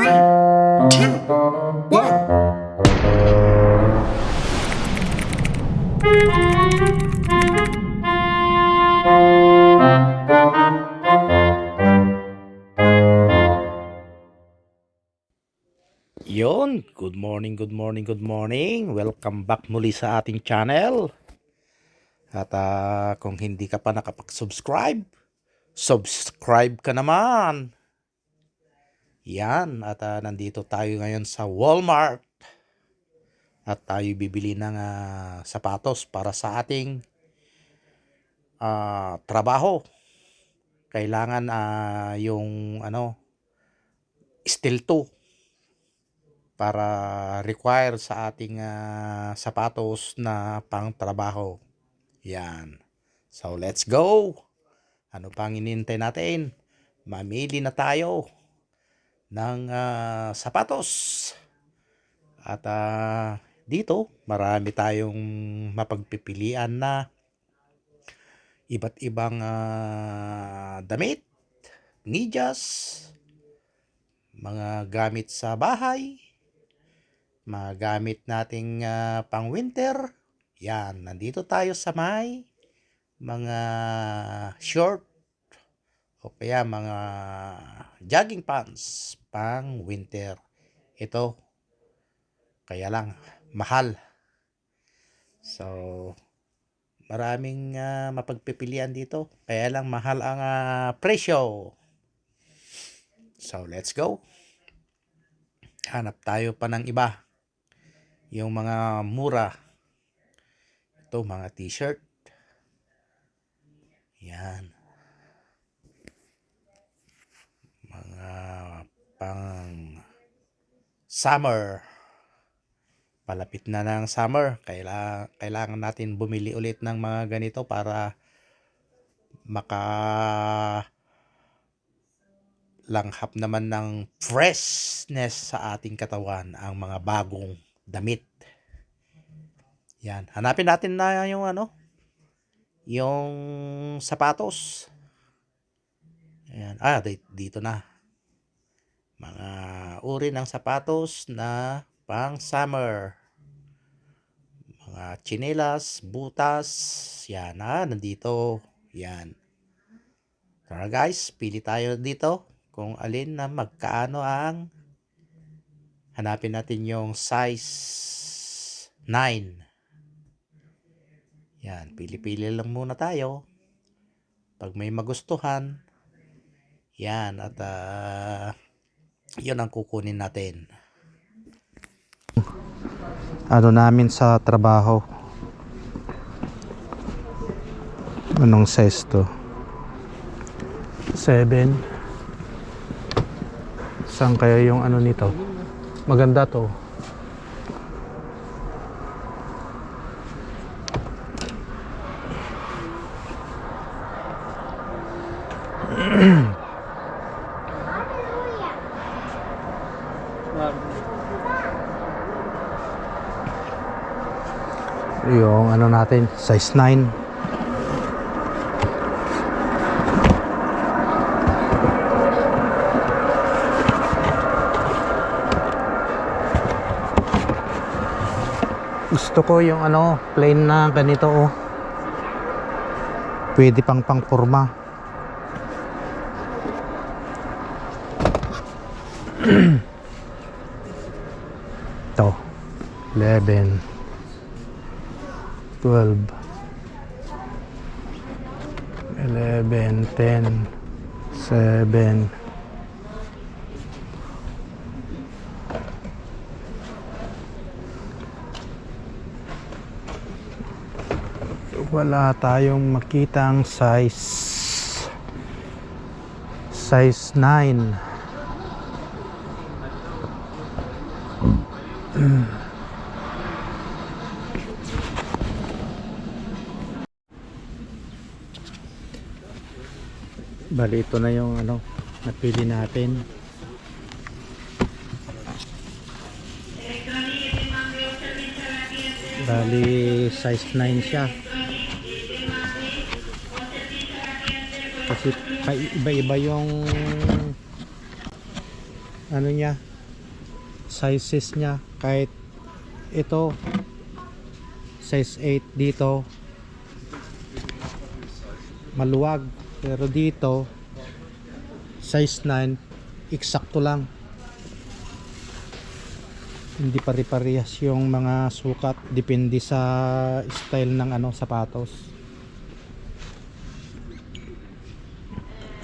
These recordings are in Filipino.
two, one. Yon, good morning, good morning, good morning. Welcome back muli sa ating channel. At ah, kung hindi ka pa nakapag-subscribe, subscribe ka naman. Yan, at ah, nandito tayo ngayon sa Walmart. At tayo bibili ng ah, sapatos para sa ating ah, trabaho. Kailangan ah, yung ano, steel 2 para require sa ating ah, sapatos na pang trabaho. Yan. So, let's go! Ano pang inintay natin? Mamili na tayo ng ah, sapatos. At ah, dito, marami tayong mapagpipilian na iba't ibang ah, damit, medyas, mga gamit sa bahay, mga gamit nating ah, pang winter. Yan, nandito tayo sa may mga short o kaya mga jogging pants pang winter. Ito, kaya lang, mahal. So, maraming ah, mapagpipilian dito. Kaya lang mahal ang ah, presyo. So, let's go. Hanap tayo pa ng iba. Yung mga mura. Ito, mga t-shirt. Yan. Pang summer. Palapit na ng summer. Kailangan, kailangan natin bumili ulit ng mga ganito para maka langhap naman ng freshness sa ating katawan ang mga bagong damit. Yan. Hanapin natin na yung ano, yung sapatos. Ayan. Ah, di- dito na. Mga uri ng sapatos na pang summer. Mga chinelas, butas. Yan ah, nandito. Yan. Tara guys, pili tayo dito kung alin na magkaano ang hanapin natin yung size 9. Yan, pili-pili lang muna tayo. Pag may magustuhan, yan, at ah, yun ang kukunin natin. Ano namin sa trabaho? Anong size to? 7. Saan kaya yung ano nito? Maganda to. Yung ano natin, size 9. Gusto ko yung ano, plain na ganito oh. Pwede pang pang forma. Ito. 11 12 11 10 7 wala tayong makitang size. Size 9 Bali ito na yung ano napili natin. Bali size 9 siya. Kasi pa- iba-iba yung ano niya sizes niya kahit ito size 8 dito maluwag pero dito size 9 eksakto lang. Hindi pare-parehas yung mga sukat. Depende sa style ng ano sapatos.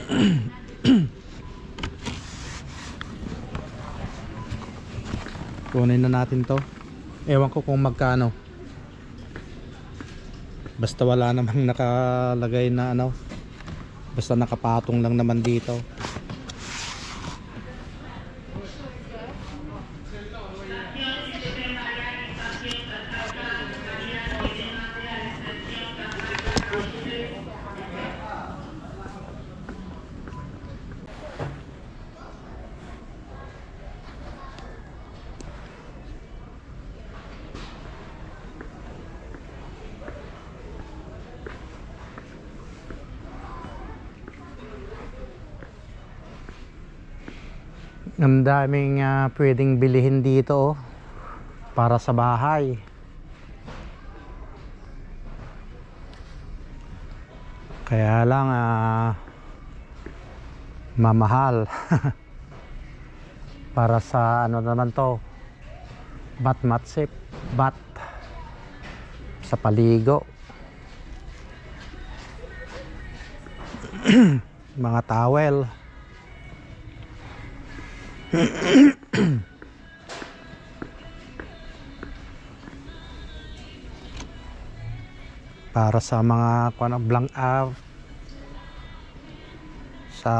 Kunin na natin to. Ewan ko kung magkano. Basta wala namang nakalagay na ano basta nakapatong lang naman dito ang daming ah, pwedeng bilihin dito oh, para sa bahay. Kaya lang ah, mamahal. Para sa ano naman to bat matsip bat sa paligo. Mga towel para sa mga kuno blank ah, sa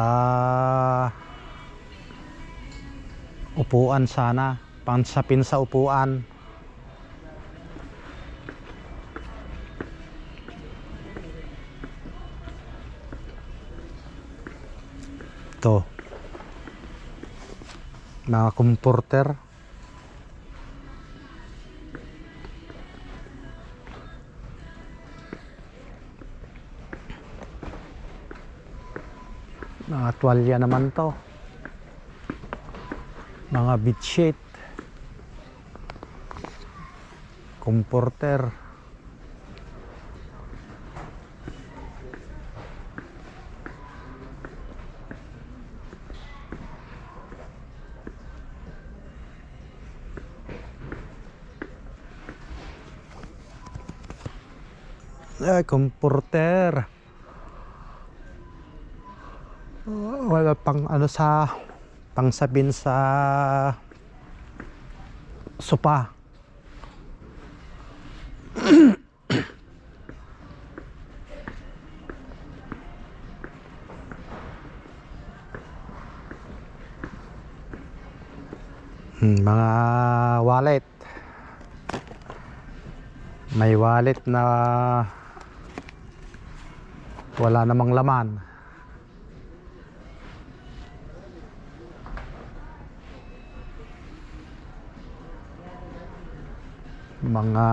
upuan sana. Pansapin sa upuan. To mga comforter. Mga tuwalya naman to. Mga bedsheet. Comforter ay comforter Oh, wala pang ano sa pang sabin sa sopa. Hmm, mga wallet. May wallet na wala namang laman. Mga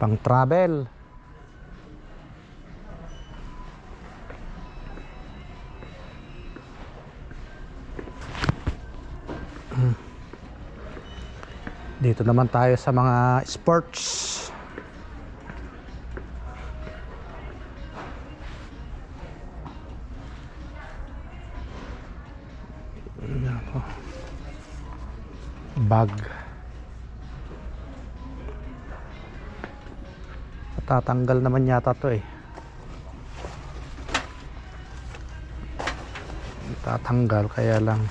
pang travel dito naman tayo sa mga sports bag. Tatanggal naman yata to eh. Tatanggal kaya lang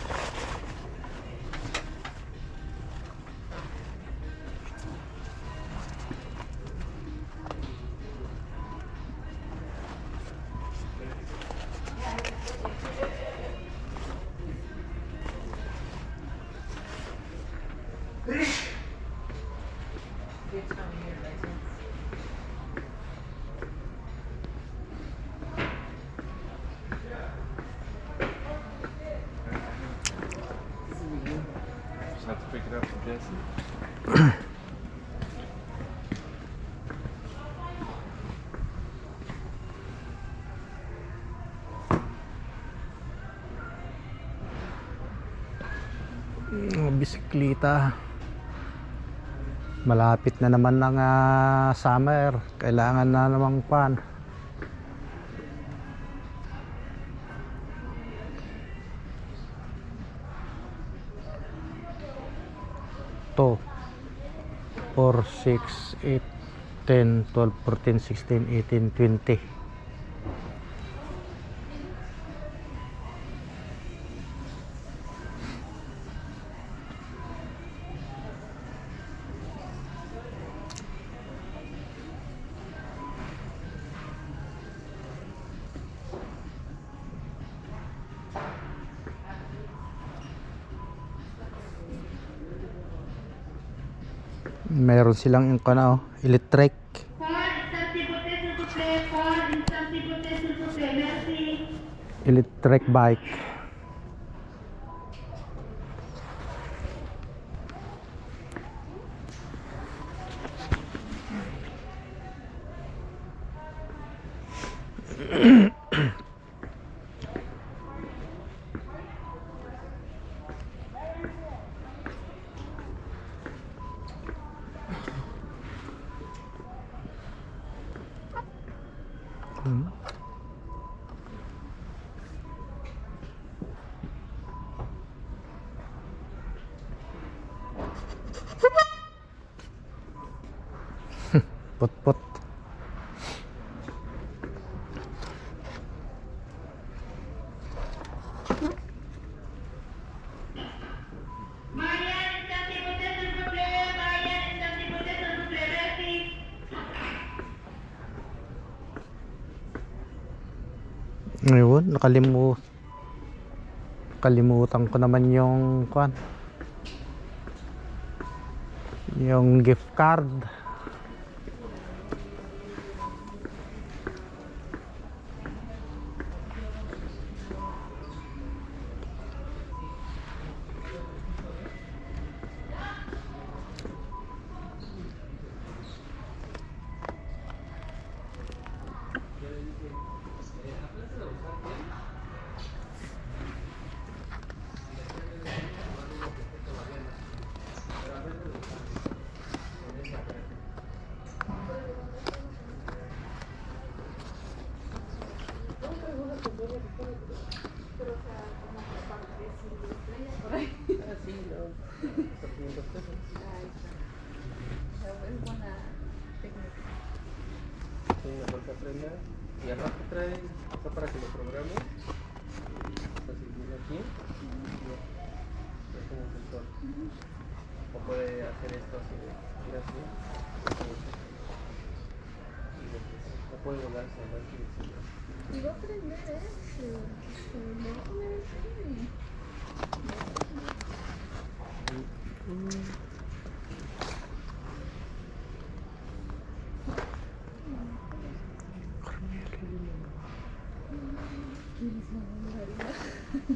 pick it up from Jesse. Mga bisikleta. Malapit na naman ng ah, summer. Kailangan na namang pan. To 4, 6, 8, 10, 12, 14, 16, 18, 20. Meron silang yung kana oh, electric. Paul, instant merci. Ayun, nakalimu Kalimutan ko naman yung kwan. Yung gift card. Está para que lo programe. Así viene aquí. Es como un sensor. O puede hacer esto así de ir así. Y después no puede volarse, ¿no? Aquí, sí. Iba a aprender eso. pero no me enseñé. 嗯有点儿